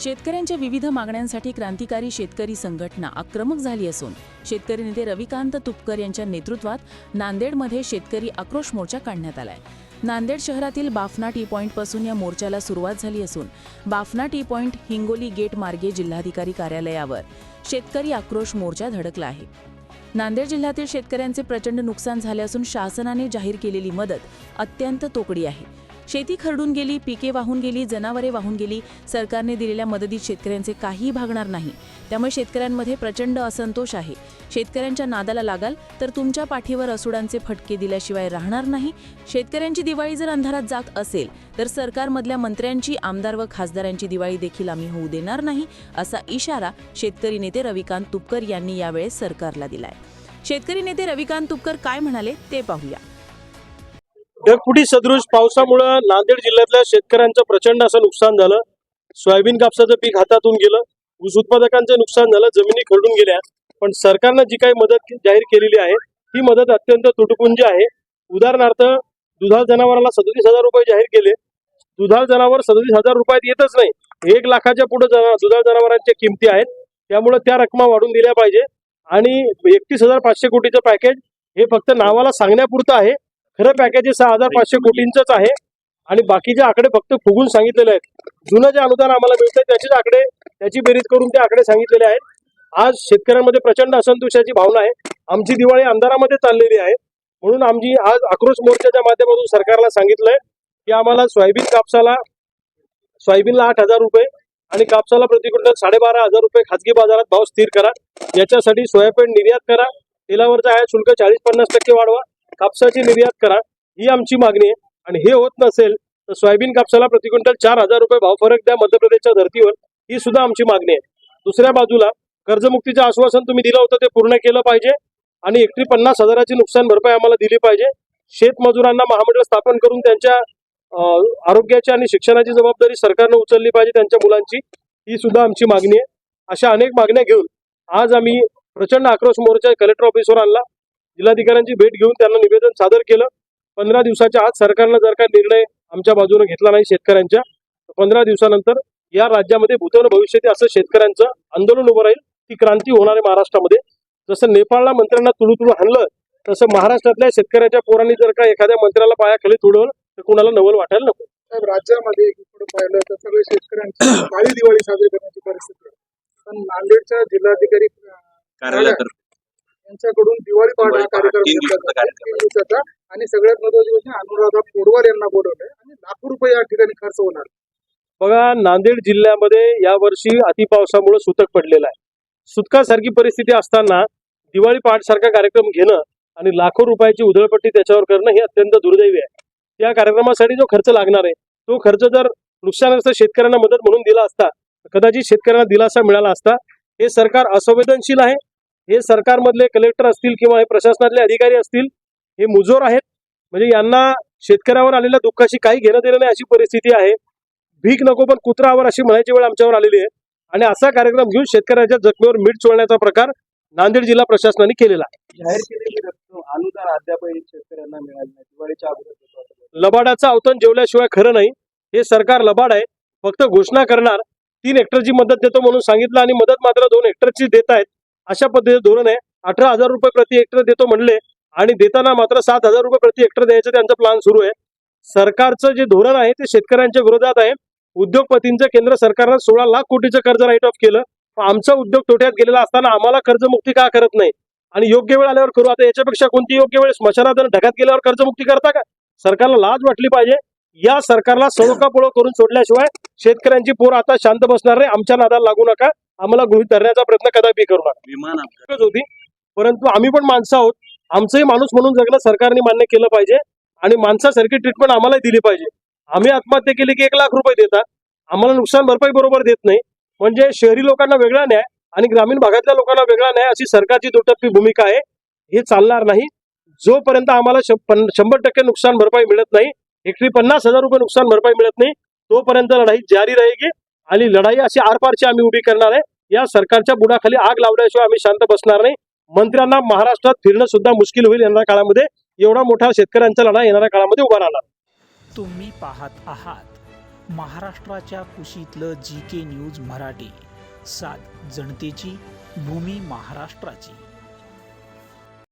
शेतकऱ्यांच्या विविध मागण्यांसाठी क्रांतिकारी शेतकरी संघटना आक्रमक झाली असून शेतकरी नेते रविकांत तुपकर यांच्या नेतृत्वात नांदेडमध्ये शेतकरी आक्रोश मोर्चा काढण्यात आलाय. नांदेड शहरातील बाफना टी पॉईंटपासून या मोर्चाला सुरुवात झाली असून Bafna T point Hingoli gate मार्गे जिल्हाधिकारी कार्यालयावर शेतकरी आक्रोश मोर्चा धडकला आहे. नांदेड जिल्ह्यातील शेतकऱ्यांचे प्रचंड नुकसान झाले असून शासनाने जाहीर केलेली मदत अत्यंत तोकडी आहे. शेती खरडून गेली पिके वाहून गेली जनावरे वाहून गेली सरकारने दिलेल्या मदतीत शेतकऱ्यांचे काहीही भागणार नाही. त्यामुळे शेतकऱ्यांमध्ये प्रचंड असंतोष आहे. शेतकऱ्यांच्या नादाला लागाल तर तुमच्या पाठीवर असुडांचे फटके दिल्याशिवाय राहणार नाही. शेतकऱ्यांची दिवाळी जर अंधारात जात असेल तर सरकारमधल्या मंत्र्यांची आमदार व खासदारांची दिवाळी देखील आम्ही होऊ देणार नाही असा इशारा शेतकरी नेते रविकांत तुपकर यांनी यावेळेस सरकारला दिलाय. शेतकरी नेते रविकांत तुपकर काय म्हणाले ते पाहूया. ढगफुटी सदृश? पावसामुळं नांदेड जिल्ह्यातल्या शेतकऱ्यांचं प्रचंड असं नुकसान झालं. सोयाबीन कापसाचं पीक हातातून गेलं. ऊस उत्पादकांचं नुकसान झालं. जमिनी खरडून गेल्या. पण सरकारनं जी काही मदत जाहीर केलेली आहे ती मदत अत्यंत तुटपुंजी आहे. उदाहरणार्थ दुधाळ जनावराला सदतीस हजार रुपये जाहीर केले. दुधाळ जनावर सदतीस हजार रुपयात येतच नाही. एक लाखाच्या पुढे दुधाळ जनावरांच्या किमती आहेत. त्यामुळे त्या रकमा वाढून दिल्या पाहिजे. आणि एकतीस हजार पाचशे कोटीचं पॅकेज हे फक्त नावाला सांगण्यापुरतं आहे. खरं पॅकेज हे सहा हजार पाचशे कोटींचंच आहे. आणि बाकीचे आकडे फक्त फुगून सांगितलेले आहेत जुनं जे अनुदान आम्हाला मिळतंय त्याचेच आकडे त्याची बेरीज करून ते आकडे सांगितलेले आहेत. आज शेतकऱ्यांमध्ये प्रचंड असंतोषाची भावना आहे. आमची दिवाळी अंधारामध्ये चाललेली आहे. म्हणून आमची आज आक्रोश मोर्चाच्या माध्यमातून सरकारला सांगितलंय की आम्हाला सोयाबीन कापसाला सोयाबीनला आठ हजार रुपये आणि कापसाला प्रति साडेबारा हजार रुपये खाजगी बाजारात भाव स्थिर करा. याच्यासाठी सोयाबीन निर्यात करा. तेलावरचा आहे शुल्क चाळीस पन्नास टक्के वाढवा. कापसाची निर्यात करा ही आमची मागणी आहे. आणि हे होत नसेल तर सोयाबीन कापसाला प्रतिक्विंटल चार हजार रुपये भाव फरक द्या मध्य प्रदेशच्या धर्तीवर ही सुद्धा आमची मागणी आहे. दुसऱ्या बाजूला कर्जमुक्तीचं आश्वासन तुम्ही दिलं होतं ते पूर्ण केलं पाहिजे आणि एकटी पन्नास हजाराची नुकसान भरपाई आम्हाला दिली पाहिजे. शेतमजुरांना महामंडळ स्थापन करून त्यांच्या आरोग्याची आणि शिक्षणाची जबाबदारी सरकारनं उचलली पाहिजे त्यांच्या मुलांची ही सुद्धा आमची मागणी आहे. अशा अनेक मागण्या घेऊन आज आम्ही प्रचंड आक्रोश मोर्चा कलेक्टर ऑफिसवर आणला. जिल्हाधिकाऱ्यांची भेट घेऊन त्यांना निवेदन सादर केलं. पंधरा दिवसाच्या आत सरकारनं जर का निर्णय आमच्या बाजूने घेतला नाही शेतकऱ्यांच्या तर पंधरा दिवसानंतर या राज्यामध्ये भूतन भविष्यात असं शेतकऱ्यांचं आंदोलन उभं राहील. ती क्रांती होणार आहे महाराष्ट्रामध्ये. जसं नेपाळला मंत्र्यांना तुळू तुळू हाणलं तसं महाराष्ट्रातल्या शेतकऱ्याच्या पोरांनी जर का एखाद्या मंत्र्याला पायाखाली तुडवलं तर कुणाला नवल वाटायला नको. साहेब राज्यामध्ये पाहिलं तर सगळे शेतकऱ्यांची काळी दिवाळी साजरी करण्याची परिस्थिती आहे. पण नांदेडच्या जिल्हाधिकारी यांच्याकडून दिवाळी पहाट कार्यक्रम दिवसाचा आणि सगळ्यात महत्वाची गोष्ट अनुराधा पोडवार यांना बोलवलंय. आणि लाखो रुपये या ठिकाणी खर्च होणार. बघा नांदेड जिल्ह्यामध्ये यावर्षी अतिपावसामुळे सुतक पडलेला आहे. सुतकासारखी परिस्थिती असताना दिवाळी पहाट सारखा कार्यक्रम घेणं आणि लाखो रुपयाची उधळपट्टी त्याच्यावर करणं हे अत्यंत दुर्दैवी आहे. त्या कार्यक्रमासाठी जो खर्च लागणार आहे तो खर्च जर नुकसानग्रस्त शेतकऱ्यांना मदत म्हणून दिला असता कदाचित शेतकऱ्यांना दिलासा मिळाला असता हे सरकार असंवेदनशील आहे हे सरकारमधले कलेक्टर असतील किंवा हे प्रशासनातले अधिकारी असतील हे मुजोर आहेत. म्हणजे यांना शेतकऱ्यावर आलेल्या दुःखाशी काही घेणं देणं नाही अशी परिस्थिती आहे. भीक नको पण कुत्रावर अशी म्हणायची वेळ आमच्यावर आलेली आहे. आणि असा कार्यक्रम घेऊन शेतकऱ्याच्या जखमेवर मीठ चोळण्याचा प्रकार नांदेड जिल्हा प्रशासनाने केलेला आहे. जाहीर केलेली रक्कम अनुदान अद्यापही शेतकऱ्यांना मिळालं नाही. दिवाळीच्या अगोदर देतो असं बोलतो. लबाडाचं अवतन जेवल्याशिवाय खरं नाही. हे सरकार लबाड आहे. फक्त घोषणा करणार. तीन हेक्टरची मदत देतो म्हणून सांगितलं आणि मदत मात्र दोन हेक्टरची देत आहेत. अशा पद्धतीचं धोरण आहे. अठरा हजार रुपये प्रति हेक्टर देतो म्हणले आणि देताना मात्र सात हजार रुपये प्रति हेक्टर द्यायचं त्यांचा प्लान सुरू आहे. सरकारचं जे धोरण आहे ते शेतकऱ्यांच्या विरोधात आहे. उद्योगपतींचं केंद्र सरकारनं सोळा लाख कोटीचं कर्ज राईट ऑफ केलं. आमचा उद्योग तोट्यात गेलेला असताना आम्हाला कर्जमुक्ती का करत नाही? आणि योग्य वेळ आल्यावर करू? आता याच्यापेक्षा कोणती योग्य वेळ? स्मशानात ढगात गेल्यावर कर्जमुक्ती करता का? सरकारला लाज वाटली पाहिजे. या सरकारला सळोकापळो करून सोडल्याशिवाय शेतकऱ्यांची पोर आता शांत बसणार नाही. आमच्या नादाला लागू नका. आम्हाला गृहित धरण्याचा प्रयत्न कदापि करू नका. विमान अपघात होती. परंतु आम्ही पण माणसं आहोत. आमचंही माणूस म्हणून जगणं सरकारने मान्य केलं पाहिजे आणि माणसासारखी ट्रीटमेंट आम्हालाही दिली पाहिजे. आम्ही आत्महत्या केली की एक लाख रुपये देतात. आम्हाला नुकसान भरपाई बरोबर देत नाही. म्हणजे शहरी लोकांना वेगळा न्याय आणि ग्रामीण भागातल्या लोकांना वेगळा न्याय अशी सरकारची दुटप्पी भूमिका आहे. हे चालणार नाही. जोपर्यंत आम्हाला शंभर टक्के नुकसान भरपाई मिळत नाही एकरी पन्नास हजार रुपये नुकसान भरपाई मिळत नाही तोपर्यंत लढाई जारी राहील आणि लढाई अशी आरपारची आम्ही उभी करणार आहे. या सरकारच्या बुडाखाली आग लावल्याशिवाय आम्ही शांत बसणार नाही. मंत्र्यांना महाराष्ट्रात फिरणं सुद्धा मुश्किल होईल येणाऱ्या काळामध्ये. एवढा मोठा शेतकऱ्यांचा लढा येणाऱ्या काळामध्ये उभा राहणार. तुम्ही पाहत आहात महाराष्ट्राच्या कुशीतलं जी के न्यूज मराठी. सात जनतेची भूमी महाराष्ट्राची.